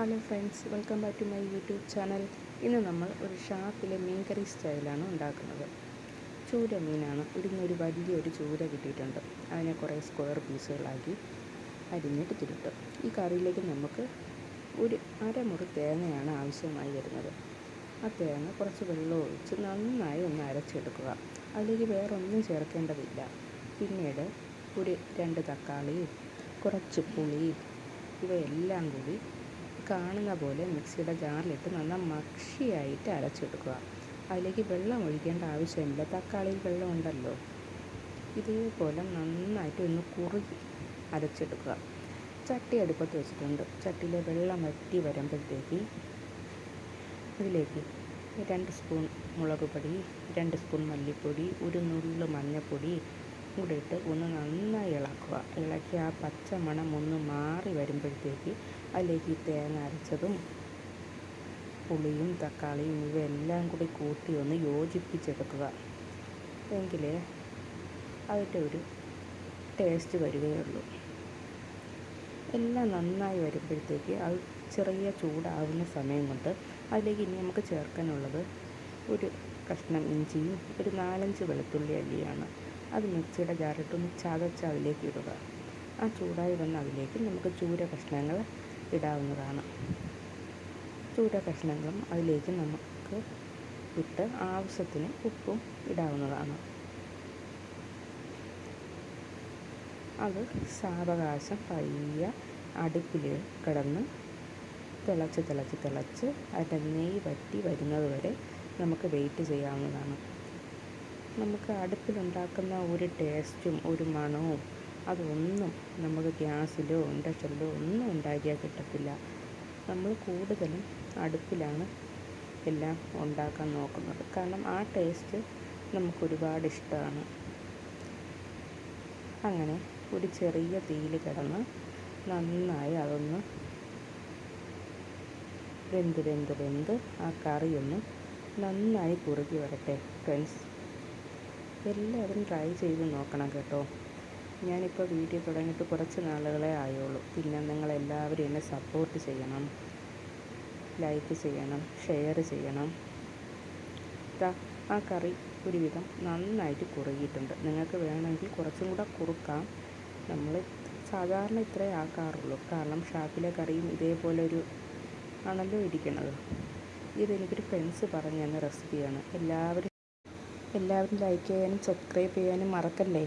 Hello friends welcome back to my YouTube channel ഇന്ന് നമ്മൾ ഒരു ഷാപ്പിലെ മീൻകറി സ്റ്റൈലാണ് ഉണ്ടാക്കുന്നത്. ചൂര മീനാണ്. ഇടുന്നൊരു വലിയൊരു ചൂര കിട്ടിയിട്ടുണ്ട്. അതിനെ കുറേ സ്ക്വയർ പീസുകളാക്കി അരിഞ്ഞിട്ട് തിരുട്ടും ഈ കറിയിലേക്ക് നമുക്ക് ഒരു അരമുറി തേങ്ങയാണ് ആവശ്യമായി വരുന്നത്. ആ തേങ്ങ കുറച്ച് വെള്ളം ഒഴിച്ച് നന്നായി ഒന്ന് അരച്ചെടുക്കുക. അതിലേക്ക് വേറെ ഒന്നും ചേർക്കേണ്ടതില്ല. പിന്നീട് ഒരു രണ്ട് തക്കാളിയും കുറച്ച് പുളിയും ഇവയെല്ലാം കൂടി കാണുന്ന പോലെ മിക്സിയുടെ ജാറിലിട്ട് നന്നായി മഷിയായിട്ട് അരച്ചെടുക്കുക അതിലേക്ക് വെള്ളം ഒഴിക്കേണ്ട ആവശ്യമില്ല. തക്കാളിയിൽ വെള്ളം ഉണ്ടല്ലോ. ഇതേപോലെ നന്നായിട്ട് ഒന്ന് കുറുകി അരച്ചെടുക്കുക. ചട്ടി അടുപ്പത്ത് വെച്ചിട്ടുണ്ട്. ചട്ടിയിലെ വെള്ളം വറ്റി വരുമ്പോഴത്തേക്ക് അതിലേക്ക് രണ്ട് സ്പൂൺ മുളക് പൊടി രണ്ട് സ്പൂൺ മല്ലിപ്പൊടി ഒരു നുള്ള് മഞ്ഞൾപ്പൊടി കൂടെ ഇട്ട് ഒന്ന് നന്നായി ഇളക്കുക. ഇളക്കി ആ പച്ച മണം ഒന്ന് മാറി വരുമ്പോഴത്തേക്ക് അതിലേക്ക് ഈ തേങ്ങ അരച്ചതും പുളിയും തക്കാളിയും ഇവയെല്ലാം കൂടി കൂട്ടി ഒന്ന് യോജിപ്പിച്ചെടുക്കുക. എങ്കിലേ അതിന്റെ ഒരു ടേസ്റ്റ് വരികയുള്ളൂ. എല്ലാം നന്നായി വരുമ്പോഴത്തേക്ക് അത് ചെറിയ ചൂടാവുന്ന സമയം കൊണ്ട് അതിലേക്ക് ഇനി നമുക്ക് ചേർക്കാനുള്ളത് ഒരു കഷ്ണം ഇഞ്ചിയും ഒരു നാലഞ്ച് വെളുത്തുള്ളി അല്ലിയാണ്. അത് മിക്സിയുടെ ജാറിട്ടൊന്ന് ചതച്ച് അതിലേക്ക് ഇടുക. ആ ചൂടായി വന്ന അതിലേക്ക് നമുക്ക് ചൂര കഷ്ണങ്ങൾ ഇടാവുന്നതാണ്. ചൂര കഷ്ണങ്ങളും അതിലേക്ക് നമുക്ക് ഇട്ട് ആവശ്യത്തിന് ഉപ്പും ഇടാവുന്നതാണ്. അത് സാവകാശം പയ്യ അടുപ്പിൽ കിടന്ന് തിളച്ച് തിളച്ച് തിളച്ച് അതിന്റെ നെയ്യ് വറ്റി വരുന്നത് വരെ നമുക്ക് വെയിറ്റ് ചെയ്യാവുന്നതാണ്. നമുക്ക് അടുപ്പിലുണ്ടാക്കുന്ന ഒരു ടേസ്റ്റും ഒരു മണവും അതൊന്നും നമുക്ക് ഗ്യാസിലോ ഇൻഡക്ഷനിലോ ഒന്നും ഉണ്ടാക്കിയാൽ കിട്ടത്തില്ല. നമ്മൾ കൂടുതലും അടുപ്പിലാണ് എല്ലാം ഉണ്ടാക്കാൻ നോക്കുന്നത്. കാരണം ആ ടേസ്റ്റ് നമുക്കൊരുപാട് ഇഷ്ടമാണ്. അങ്ങനെ ഒരു ചെറിയ തീയിൽ കിടന്ന് നന്നായി അതൊന്ന് വെന്ത് വെന്ത് വെന്ത് ആ കറിയൊന്ന് നന്നായി കുറുകി വരട്ടെ ഫ്രണ്ട്സ് എല്ലാവരും ട്രൈ ചെയ്ത് നോക്കണം കേട്ടോ. ഞാനിപ്പോൾ വീഡിയോ തുടങ്ങിയിട്ട് കുറച്ച് നാളുകളേ ആയുള്ളൂ. പിന്നെ നിങ്ങളെല്ലാവരും എന്നെ സപ്പോർട്ട് ചെയ്യണം. ലൈക്ക് ചെയ്യണം. ഷെയർ ചെയ്യണം. ആ കറി ഒരുവിധം നന്നായിട്ട് കുറുകിയിട്ടുണ്ട്. നിങ്ങൾക്ക് വേണമെങ്കിൽ കുറച്ചും കൂടെ കുറുക്കാം. നമ്മൾ സാധാരണ ഇത്രേ ആക്കാറുള്ളൂ. കാരണം ഷാപ്പിലെ കറിയും ഇതേപോലെ ഒരു ആണല്ലോ ഇരിക്കുന്നത്. ഇതെനിക്കൊരു ഫ്രണ്ട്സ് പറഞ്ഞു തന്ന റെസിപ്പിയാണ് എല്ലാവരും എല്ലാവരും ലൈക്ക് ചെയ്യാനും സബ്സ്ക്രൈബ് ചെയ്യാനും മറക്കല്ലേ?